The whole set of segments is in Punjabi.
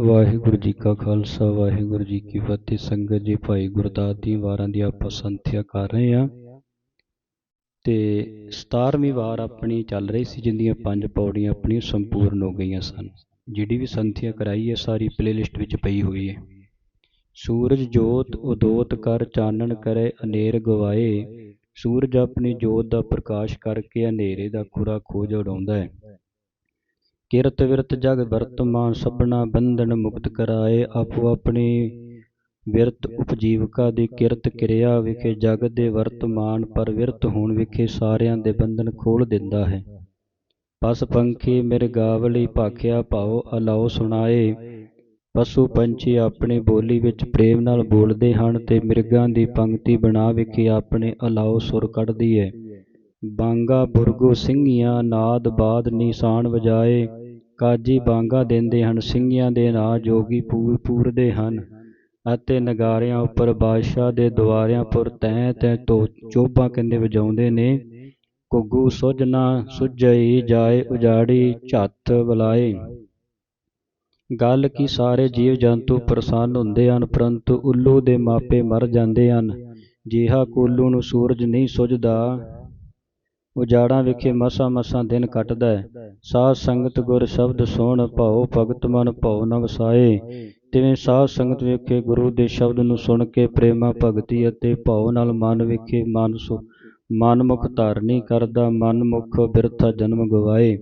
ਵਾਹਿਗੁਰੂ ਜੀ ਕਾ ਖਾਲਸਾ, ਵਾਹਿਗੁਰੂ ਜੀ ਕੀ ਫਤਿਹ। ਸੰਗਤ ਜੀ, ਭਾਈ ਗੁਰਦਾਸ ਦੀ ਵਾਰਾਂ ਦੀ ਆਪਾਂ ਸੰਥਿਆ ਕਰ ਰਹੇ ਹਾਂ। ਤੇ 17ਵੀਂ ਵਾਰ ਆਪਣੀ ਚੱਲ ਰਹੀ ਸੀ ਜਿੰਦੀਆਂ ਪੰਜ ਪੌੜੀਆਂ ਆਪਣੀਆਂ ਸੰਪੂਰਨ ਹੋ ਗਈਆਂ ਸਨ। ਜਿਹੜੀ ਵੀ ਸੰਥਿਆ ਕਰਾਈ ਹੈ, ਸਾਰੀ ਪਲੇਲਿਸਟ ਵਿੱਚ ਪਈ ਹੋਈ ਹੈ। ਸੂਰਜ ਜੋਤ ਉਦੋਤ ਕਰ, ਚਾਨਣ ਕਰੇ ਅਨੇਰ ਗਵਾਏ। ਸੂਰਜ ਆਪਣੀ ਜੋਤ ਦਾ ਪ੍ਰਕਾਸ਼ ਕਰਕੇ ਹਨੇਰੇ ਦਾ ਖੁਰਾ ਖੋਜ ਉਡਾਉਂਦਾ ਹੈ। ਕਿਰਤ ਵਿਰਤ ਜਗ ਵਰਤਮਾਨ ਸਭਨਾ ਬੰਧਨ ਮੁਕਤ ਕਰਾਏ, ਆਪੋ ਆਪਣੀ ਵਿਰਤ ਉਪਜੀਵਕਾ ਦੀ ਕਿਰਤ ਕਿਰਿਆ ਵਿਖੇ ਜਗ ਦੇ ਵਰਤਮਾਨ ਪਰ ਵਿਰਤ ਹੋਣ ਵਿਖੇ ਸਾਰਿਆਂ ਦੇ ਬੰਧਨ ਖੋਲ ਦਿੰਦਾ ਹੈ। ਪਸ ਪੰਖੀ ਮਿਰਗਾਵਲੀ ਭਾਖਿਆ ਭਾਉ ਅਲਾਉ ਸੁਣਾਏ, ਪਸ਼ੂ ਪੰਛੀ ਆਪਣੀ ਬੋਲੀ ਵਿੱਚ ਪ੍ਰੇਮ ਨਾਲ ਬੋਲਦੇ ਹਨ ਤੇ ਮਿਰਗਾਂ ਦੀ ਪੰਕਤੀ ਬਣਾ ਵਿਖੇ ਆਪਣੇ ਅਲਾਉ ਸੁਰ ਕੱਢਦੀ ਹੈ। ਬਾਂਗਾ ਬੁਰਗੂ ਸਿੰਘੀਆਂ ਨਾਦ ਬਾਦ ਨਿਸ਼ਾਨ ਵਜਾਏ ਕਾਜੀ ਬਾਂਗਾ ਦਿੰਦੇ ਹਨ, ਸਿੰਘੀਆਂ ਦੇ ਨਾਂ ਜੋਗੀ ਪੂ, ਪੂਰਦੇ ਹਨ ਅਤੇ ਨਗਾਰਿਆਂ ਉੱਪਰ ਬਾਦਸ਼ਾਹ ਦੇ ਦੁਆਰਿਆਂ ਪੁਰ ਤੈ ਤੈ ਤੋਂ ਚੋਭਾਂ ਕਹਿੰਦੇ ਵਜਾਉਂਦੇ ਨੇ। ਘੁੱਗੂ ਸੁਝਣਾ ਸੁਝਈ ਜਾਏ, ਉਜਾੜੀ ਝੱਤ ਬੁਲਾਏ। ਗੱਲ ਕੀ ਸਾਰੇ ਜੀਵ ਜੰਤੂ ਪ੍ਰਸੰਨ ਹੁੰਦੇ ਹਨ, ਪਰੰਤੂ ਉੱਲੂ ਦੇ ਮਾਪੇ ਮਰ ਜਾਂਦੇ ਹਨ। ਜਿਹਾ ਕੋਲੂ ਨੂੰ ਸੂਰਜ ਨਹੀਂ ਸੁਝਦਾ ਉਜਾੜਾਂ ਵਿਖੇ ਮਸਾਂ ਮਸਾਂ ਦਿਨ ਕੱਟਦਾ ਹੈ। ਸਾਧ ਸੰਗਤ ਗੁਰ ਸ਼ਬਦ ਸੁਣ, ਭਾਉ ਭਗਤ ਮਨ, ਭਉ ਨ ਵਸਾਏ ਤਿਵੇਂ ਸਾਧ ਸੰਗਤ ਵਿਖੇ ਗੁਰੂ ਦੇ ਸ਼ਬਦ ਨੂੰ ਸੁਣ ਕੇ ਪ੍ਰੇਮਾ ਭਗਤੀ ਅਤੇ ਭਾਉ ਨਾਲ ਮਨ ਵਿਖੇ ਮਨ ਸੁ ਮਨਮੁਖ ਧਾਰਨੀ ਕਰਦਾ ਮਨਮੁਖ ਬਿਰਥਾ ਜਨਮ ਗਵਾਏ।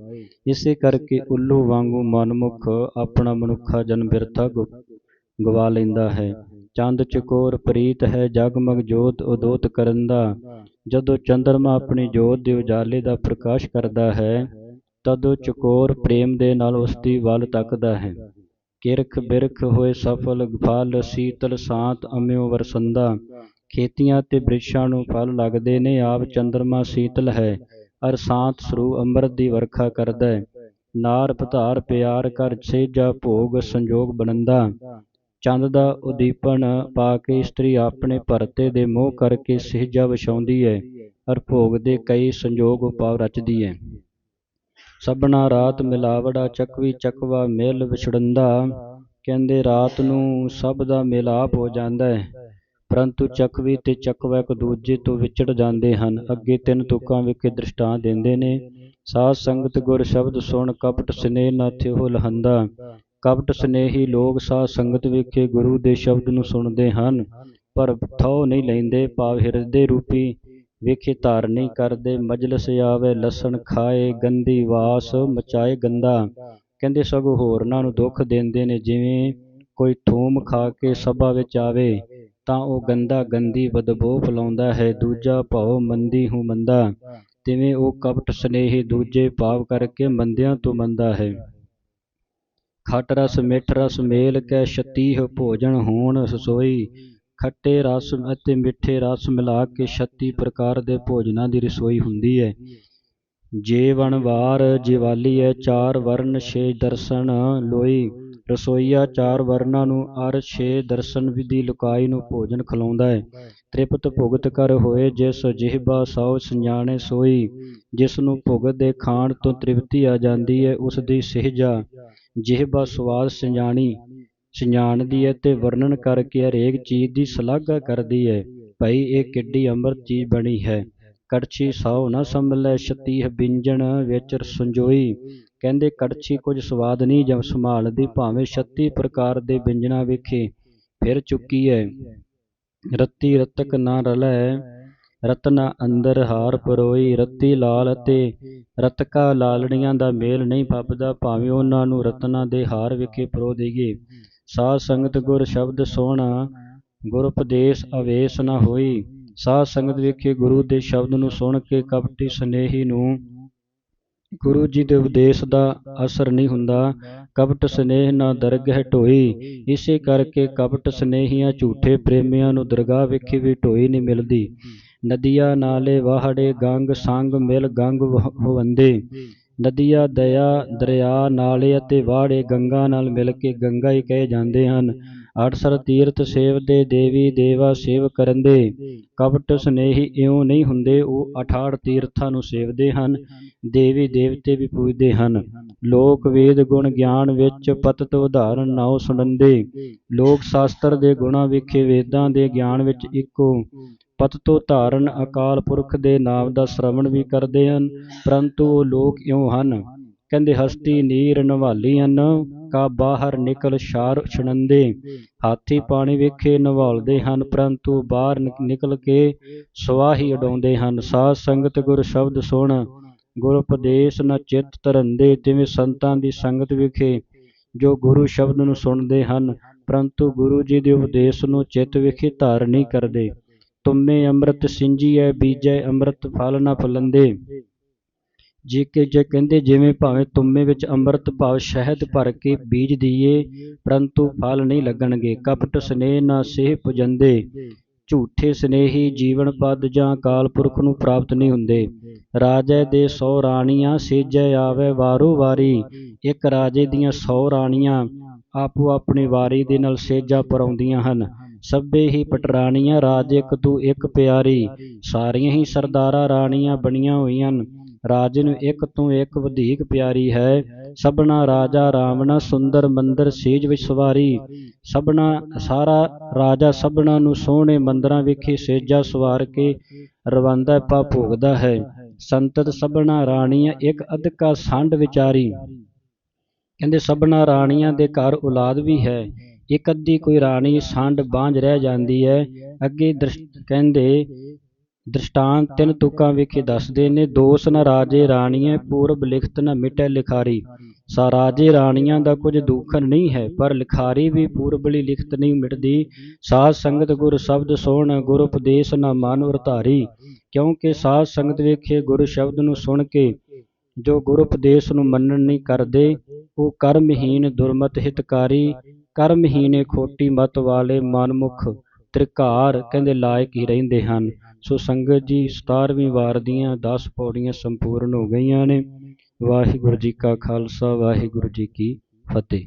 ਇਸੇ ਕਰਕੇ ਉੱਲੂ ਵਾਂਗੂ ਮਨਮੁਖ ਆਪਣਾ ਮਨੁੱਖਾ ਜਨਮ ਬਿਰਥਾ ਗਵਾ ਲੈਂਦਾ ਹੈ। ਚੰਦ ਚਕੋਰ ਪ੍ਰੀਤ ਹੈ, ਜਗਮਗ ਜੋਤ ਉਦੋਤ ਕਰੰਦਾ ਜਦੋਂ ਚੰਦਰਮਾ ਆਪਣੀ ਜੋਤ ਦੇ ਉਜਾਲੇ ਦਾ ਪ੍ਰਕਾਸ਼ ਕਰਦਾ ਹੈ, ਤਦੋਂ ਚਕੋਰ ਪ੍ਰੇਮ ਦੇ ਨਾਲ ਉਸ ਦੀ ਵੱਲ ਤੱਕਦਾ ਹੈ। ਕਿਰਖ ਬਿਰਖ ਹੋਏ ਸਫਲ, ਫਲ, ਸੀਤਲ, ਸਾਤ ਅਮਿਓ ਵਰਸੰਦਾ, ਖੇਤੀਆਂ ਤੇ ਬ੍ਰਿਸ਼ਾਂ ਨੂੰ ਫਲ ਲੱਗਦੇ ਨੇ, ਆਪ ਚੰਦਰਮਾ ਸੀਤਲ ਹੈ, ਅਰ ਸਾਤ ਸਰੂ ਅੰਮ੍ਰਿਤ ਦੀ ਵਰਖਾ ਕਰਦਾ ਨਾਰ, ਪਧਾਰ, ਪਿਆਰ ਕਰ ਸੇਜਾ, ਭੋਗ, ਸੰਜੋਗ ਬਣੰਦਾ ਚੰਦ ਦਾ ਉਦੀਪਨ ਪਾ ਕੇ ਇਸਤਰੀ ਆਪਣੇ ਭਰਤੇ ਦੇ ਮੋਹ ਕਰਕੇ ਸਹਿਜਾ ਵਿਛਾਉਂਦੀ ਹੈ ਅਰ ਭੋਗ ਦੇ ਕਈ ਸੰਜੋਗ ਉਪਾਅ ਰਚਦੀ ਹੈ ਸਭਨਾ ਰਾਤ ਮਿਲਾਵੜਾ ਚੱਕਵੀ ਚੱਕਵਾ ਮਿਲ ਵਿਛੜੰਦਾ, ਕਹਿੰਦੇ ਰਾਤ ਨੂੰ ਸਭ ਦਾ ਮਿਲਾਪ ਹੋ ਜਾਂਦਾ ਹੈ ਪਰੰਤੂ ਚੱਕਵੀ ਤੇ ਚੱਕਵਾ ਇੱਕ ਦੂਜੇ ਤੋਂ ਵਿਛੜ ਜਾਂਦੇ ਹਨ, ਅੱਗੇ ਤਿੰਨ ਤੁਕਾਂ ਵਿਖੇ ਦ੍ਰਿਸ਼ਟਾਂ ਦਿੰਦੇ ਨੇ, ਸਾਧ ਸੰਗਤ ਗੁਰ ਸ਼ਬਦ ਸੁਣ ਕਪਟ ਸਨੇਹ ਨਾ ਥਿਓ ਲਹੰਦਾ ਕਪਟ ਸਨੇਹੀ ਲੋਕ ਸਾਧ ਸੰਗਤ ਵਿਖੇ ਗੁਰੂ ਦੇ ਸ਼ਬਦ ਨੂੰ ਸੁਣਦੇ ਹਨ, ਪਰ ਥੋ ਨਹੀਂ ਲੈਂਦੇ, ਭਾਵ ਹਿਰਦੇ ਰੂਪੀ ਵੇਖੇ ਧਾਰਨੀ ਕਰਦੇ, ਮਜਲਸ ਆਵੇ ਲਸਣ ਖਾਏ ਗੰਦੀ ਵਾਸ, ਮਚਾਏ ਗੰਦਾ। ਕਹਿੰਦੇ ਸਗੋਂ ਹੋਰਨਾਂ ਨੂੰ ਦੁੱਖ ਦਿੰਦੇ ਨੇ, ਜਿਵੇਂ ਕੋਈ ਥੂਮ ਖਾ ਕੇ ਸਭਾ ਵਿੱਚ ਆਵੇ, ਤਾਂ ਉਹ ਗੰਦਾ ਗੰਦੀ ਬਦਬੂ ਫਲਾਉਂਦਾ ਹੈ, ਦੂਜਾ ਭਾਉ ਮੰਦੀ ਹੂੰ ਮੰਦਾ। ਤਿਵੇਂ ਉਹ ਕਪਟ ਸਨੇਹੀ ਦੂਜੇ ਭਾਵ ਕਰਕੇ ਮੰਦਿਆਂ ਤੋਂ ਮੰਦਾ ਹੈ। ਖਟ ਰਸ ਮਿੱਠ ਰਸ ਮੇਲ ਕੈ ਛਤੀਹ ਭੋਜਨ ਹੋਣ ਰਸੋਈ ਖੱਟੇ ਰਸ ਅਤੇ ਮਿੱਠੇ ਰਸ ਮਿਲਾ ਕੇ 36 ਪ੍ਰਕਾਰ ਦੇ ਭੋਜਨਾਂ ਦੀ ਰਸੋਈ ਹੁੰਦੀ ਹੈ ਜੀਵਨ ਵਾਰ ਜਿਵਾਲੀ ਹੈ ਚਾਰ ਵਰਨ ਛੇ ਦਰਸ਼ਨ ਲੋਈ। ਰਸੋਈਆ ਚਾਰ ਵਰਨਾਂ ਨੂੰ ਅਰ ਛੇ ਦਰਸ਼ਨ ਵਿਧੀ ਲੁਕਾਈ ਨੂੰ ਭੋਜਨ ਖਿਲਾਉਂਦਾ ਹੈ। ਤ੍ਰਿਪਤ ਭੁਗਤ ਕਰ ਹੋਏ ਜਿਸ ਜਿਹਬਾ ਸੌ ਸੰਜਾਣੇ ਸੋਈ, ਜਿਸ ਨੂੰ ਭੁਗਤ ਦੇ ਖਾਣ ਤੋਂ ਤ੍ਰਿਪਤੀ ਆ ਜਾਂਦੀ ਹੈ ਉਸ ਦੀ ਸਹਿਜਾ। ਜਿਹਬਾ ਸਵਾਦ ਸੰਜਾਣੀ, ਸੰਜਾਣਦੀ ਹੈ ਤੇ ਵਰਣਨ ਕਰਕੇ ਹਰੇਕ ਚੀਜ਼ ਦੀ ਸ਼ਲਾਘਾ ਕਰਦੀ ਹੈ ਭਾਈ ਇਹ ਕਿੱਡੀ ਅੰਮ੍ਰਿਤ ਚੀਜ਼ ਬਣੀ ਹੈ। ਕੜਛੀ ਸੌ ਨਾ ਸੰਭਲੇ, ਛਤੀਹ ਬਿੰਜਣ ਵਿੱਚ ਸੰਜੋਈ। ਕਹਿੰਦੇ, ਕੜਛੀ ਕੁਝ ਸਵਾਦ ਨਹੀਂ ਜਮ ਸੰਭਾਲਦੀ, ਭਾਵੇਂ 36 ਪ੍ਰਕਾਰ ਦੇ ਬਿੰਜਣਾ ਵੇਖੇ, ਫਿਰ ਚੁੱਕੀ ਹੈ ਰੱਤੀ ਰਤਕ ਨਾ ਰਲੈ, ਰਤਨਾ ਅੰਦਰ ਹਾਰ ਪਰੋਈ। ਰੱਤੀ ਲਾਲ ਅਤੇ ਰਤਕਾ ਲਾਲੜੀਆਂ ਦਾ ਮੇਲ ਨਹੀਂ ਫੱਬਦਾ ਭਾਵੇਂ ਉਹਨਾਂ ਨੂੰ ਰਤਨਾ ਦੇ ਹਾਰ ਵਿਖੇ ਪਰੋ ਦੇਈਏ। ਸਾਧ ਸੰਗਤ ਗੁਰ ਸ਼ਬਦ ਸੋਹਣਾ, ਗੁਰ ਉਪਦੇਸ਼ ਅਵੇਸ ਨਾ ਹੋਈ। ਸਾਧ ਸੰਗਤ ਵਿਖੇ ਗੁਰੂ ਦੇ ਸ਼ਬਦ ਨੂੰ ਸੁਣ ਕੇ ਕਪਟੀ ਸਨੇਹੀ ਨੂੰ ਗੁਰੂ ਜੀ ਦੇ ਉਪਦੇਸ਼ ਦਾ ਅਸਰ ਨਹੀਂ ਹੁੰਦਾ। ਕਪਟ ਸਨੇਹ ਨਾ ਦਰਗਹਿ ਢੋਈ। ਇਸੇ ਕਰਕੇ ਕਪਟ ਸਨੇਹੀਆਂ ਝੂਠੇ ਪ੍ਰੇਮੀਆਂ ਨੂੰ ਦਰਗਾਹ ਵਿਖੇ ਵੀ ਢੋਈ ਨਹੀਂ ਮਿਲਦੀ। ਨਦੀਆਂ ਨਾਲੇ ਵਾਹੜੇ ਗੰਗ ਸੰਗ ਮਿਲ ਗੰਗ ਹੋਵੰਦੇ ਨਦੀਆਂ ਦਇਆ ਦਰਿਆ ਨਾਲੇ ਅਤੇ ਵਾਹੜੇ ਗੰਗਾ ਨਾਲ ਮਿਲ ਕੇ ਗੰਗਾ ਹੀ ਕਹੇ ਜਾਂਦੇ ਹਨ। ਅਠਸਰ ਤੀਰਥ ਸੇਵ ਦੇ ਦੇਵੀ ਦੇਵਾ ਸੇਵ ਕਰਨ ਦੇ ਕਪਟ ਸਨੇਹੀ ਇਉਂ ਨਹੀਂ ਹੁੰਦੇ, ਉਹ 68 ਤੀਰਥਾਂ ਨੂੰ ਸੇਵਦੇ ਹਨ, ਦੇਵੀ ਦੇਵਤੇ ਵੀ ਪੂਜਦੇ ਹਨ। ਲੋਕ ਵੇਦ ਗੁਣ ਗਿਆਨ ਵਿੱਚ ਪਤਤ ਉਦਾਹਰਨ ਨਾਉ ਸੁਣੰਦੇ। ਲੋਕ ਸ਼ਾਸਤਰ ਦੇ ਗੁਣਾ ਵਿਖੇ ਵੇਦਾਂ ਦੇ ਗਿਆਨ ਵਿੱਚ ਇੱਕੋ। ਪਤਤੋ ਧਾਰਨ ਅਕਾਲ ਪੁਰਖ ਦੇ ਨਾਮ ਦਾ ਸ਼ਰਵਣ ਵੀ ਕਰਦੇ ਹਨ, ਪਰੰਤੂ ਉਹ ਲੋਕ ਇਉਂ ਹਨ। ਕਹਿੰਦੇ ਹਸਤੀ ਨੀਰ ਨਵਾਲੀ ਹਨ ਕਾ ਬਾਹਰ ਨਿਕਲ ਸ਼ਾਰ ਛਣੰਦੇ। ਹਾਥੀ ਪਾਣੀ ਵੇਖੇ ਨਵਾਲਦੇ ਹਨ, ਪਰੰਤੂ ਬਾਹਰ ਨਿਕਲ ਕੇ ਸਵਾਹੀ ਉਡਾਉਂਦੇ ਹਨ। ਸਾਧ ਸੰਗਤ ਗੁਰ ਸ਼ਬਦ ਸੁਣ, ਗੁਰ ਉਪਦੇਸ਼ ਨ ਚਿੱਤ ਧਰੰਦੇ। ਤਿਵੇਂ ਸੰਤਾਂ ਦੀ ਸੰਗਤ ਵਿਖੇ ਜੋ ਗੁਰੂ ਸ਼ਬਦ ਨੂੰ ਸੁਣਦੇ ਹਨ, ਪਰੰਤੂ ਗੁਰੂ ਜੀ ਦੇ ਉਪਦੇਸ਼ ਨੂੰ ਚਿੱਤ ਵਿਖੇ ਧਾਰ ਨਹੀਂ ਕਰਦੇ। ਤੁਮੇ ਅੰਮ੍ਰਿਤ ਸਿੰਜੀਐ, ਬੀਜੈ ਅੰਮ੍ਰਿਤ ਫਲ ਨ ਫਲੰਦੇ। ਜੇ ਕਿ ਜੇ ਕਹਿੰਦੇ ਜਿਵੇਂ ਭਾਵੇਂ ਤੁੰਮੇ ਵਿੱਚ ਅੰਮ੍ਰਿਤ ਭਾਵ ਸ਼ਹਿਦ ਭਰ ਕੇ ਬੀਜ ਦਈਏ, ਪਰੰਤੂ ਫਲ ਨਹੀਂ ਲੱਗਣਗੇ। ਕਪਟ ਸਨੇਹ ਨਾ ਸੇਹ ਪੁਜੰਦੇ, ਝੂਠੇ ਸਨੇਹੀ ਜੀਵਨ ਪਦ ਜਾਂ ਕਾਲ ਪੁਰਖ ਨੂੰ ਪ੍ਰਾਪਤ ਨਹੀਂ ਹੁੰਦੇ। ਰਾਜੇ ਦੇ 100 ਰਾਣੀਆਂ, ਸੇਜੈ ਆਵੇ ਵਾਰੋ ਵਾਰੀ। ਇੱਕ ਰਾਜੇ ਦੀਆਂ 100 ਰਾਣੀਆਂ ਆਪੋ ਆਪਣੀ ਵਾਰੀ ਦੇ ਨਾਲ ਸੇਜਾ ਪਰਾਉਂਦੀਆਂ ਹਨ। ਸਭੇ ਹੀ ਪਟਰਾਣੀਆਂ, ਰਾਜ ਇੱਕ ਤੂੰ ਇੱਕ ਪਿਆਰੀ। ਸਾਰੀਆਂ ਹੀ ਸਰਦਾਰਾਂ ਰਾਣੀਆਂ ਬਣੀਆਂ ਹੋਈਆਂ ਹਨ। ਰਾਜੇ ਨੂੰ ਇੱਕ ਤੋਂ ਇੱਕ ਵਧੇਕ ਪਿਆਰੀ ਹੈ। ਸਭਨਾ ਰਾਜਾ ਰਾਵਣਾ ਸੁੰਦਰ ਮੰਦਰ ਸੇਜ ਵਿੱਚ ਸਵਾਰੀ। ਸਭਨਾ ਸਾਰਾ ਰਾਜਾ ਸਭਨਾ ਨੂੰ ਸੋਹਣੇ ਮੰਦਰਾਂ ਵਿਖੇ ਸੇਜਾ ਸਵਾਰ ਕੇ ਰਵਾਂਦਾ ਪਾ ਭੋਗਦਾ ਹੈ। ਸੰਤਤ ਸਭਨਾ ਰਾਣੀਆਂ ਇੱਕ ਅਧਿਕਾ ਸੰਡ ਵਿਚਾਰੀ। ਕਹਿੰਦੇ ਸਭਨਾ ਰਾਣੀਆਂ ਦੇ ਘਰ ਔਲਾਦ ਵੀ ਹੈ। ਇੱਕ ਅੱਧੀ ਕੋਈ ਰਾਣੀ ਸੰਡ ਬਾਂਝ ਰਹਿ ਜਾਂਦੀ ਹੈ। ਅੱਗੇ ਦ੍ਰਿਸ਼- ਕਹਿੰਦੇ ਦ੍ਰਿਸ਼ਟਾਂਤ ਤਿੰਨ ਤੁਕਾਂ ਵਿਖੇ ਦੱਸਦੇ ਨੇ, ਦੋਸ ਨ ਰਾਜੇ ਰਾਣੀਏ ਪੂਰਬ ਲਿਖਤ ਨ ਮਿਟੈ ਲਿਖਾਰੀ। ਸਾ ਰਾਜੇ ਰਾਣੀਆਂ ਦਾ ਕੁਝ ਦੂਖਣ ਨਹੀਂ ਹੈ, ਪਰ ਲਿਖਾਰੀ ਵੀ ਪੂਰਬਲੀ ਲਿਖਤ ਨਹੀਂ ਮਿਟਦੀ। ਸਾਧ ਸੰਗਤ ਗੁਰ ਸ਼ਬਦ ਸੁਣ, ਗੁਰ ਉਪਦੇਸ਼ ਨ ਮਨ ਉਰਤਾਰੀ। ਕਿਉਂਕਿ ਸਾਧ ਸੰਗਤ ਵਿਖੇ ਗੁਰ ਸ਼ਬਦ ਨੂੰ ਸੁਣ ਕੇ, ਜੋ ਗੁਰ ਉਪਦੇਸ਼ ਨੂੰ ਮੰਨਣ ਨਹੀਂ ਕਰਦੇ, ਉਹ ਕਰਮਹੀਨ ਦੁਰਮਤ ਹਿਤਕਾਰੀ। ਕਰਮਹੀਨੇ ਖੋਟੀ ਮਤ ਵਾਲੇ ਮਨਮੁਖ ਤ੍ਰਿਕਾਰ ਕਹਿੰਦੇ ਲਾਇਕ ਹੀ ਰਹਿੰਦੇ ਹਨ। ਸੋ ਸੰਗਤ ਜੀ 17ਵੀਂ ਵਾਰ ਦੀਆਂ 10 ਪੌੜੀਆਂ ਸੰਪੂਰਨ ਹੋ ਗਈਆਂ ਨੇ। ਵਾਹਿਗੁਰੂ ਜੀ ਕਾ ਖਾਲਸਾ, ਵਾਹਿਗੁਰੂ ਜੀ ਕੀ ਫਤਿਹ।